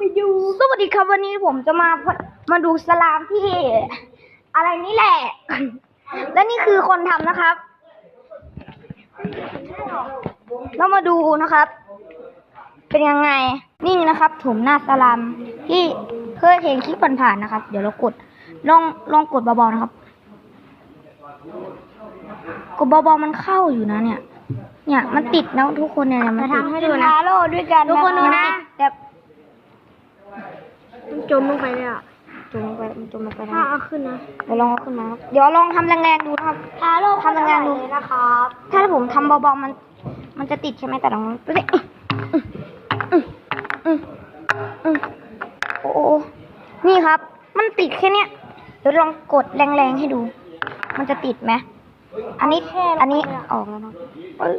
ไปดูสวัสดีครับวันนี้ผมจะมามาดูสลามที่ อะไรนี่แหละ และนี่คือคนทำนะครับ เรามาดูนะครับ เป็นยังไงนี่นะครับถุมหน้าสลามที่เคยเห็นคลิปผ่านๆนะครับ เดี๋ยวเรากดลองลองกดเบาๆนะครับ กดเบาๆมันเข้าอยู่นะเนี่ย เนี่ยมันติดนะทุกคนเนี่ยมันจะทำให้ดูนะฮาโลด้วยกันทุกคนดูนะแต่มัน จมลงไปเลยอะจมลงไปมันจมลงไปถ้านะเอาขึ้นนะเดี๋ยวลองเอาขึ้นมาครับเดี๋ยวลองทำแรงๆดูนะครับฮาโลทำงานดู เลยนะครับ ถ้าผมทำเบาๆมัน มันจะติดใช่ไหมแต่ลองดูสิโอ้โหนี่ครับ มันติดแค่เนี้ยเดี๋ยวลองกดแรงๆให้ดู มันจะติดไหมอันนี้ อันนี้ออกแล้วเนาะปึ๊บ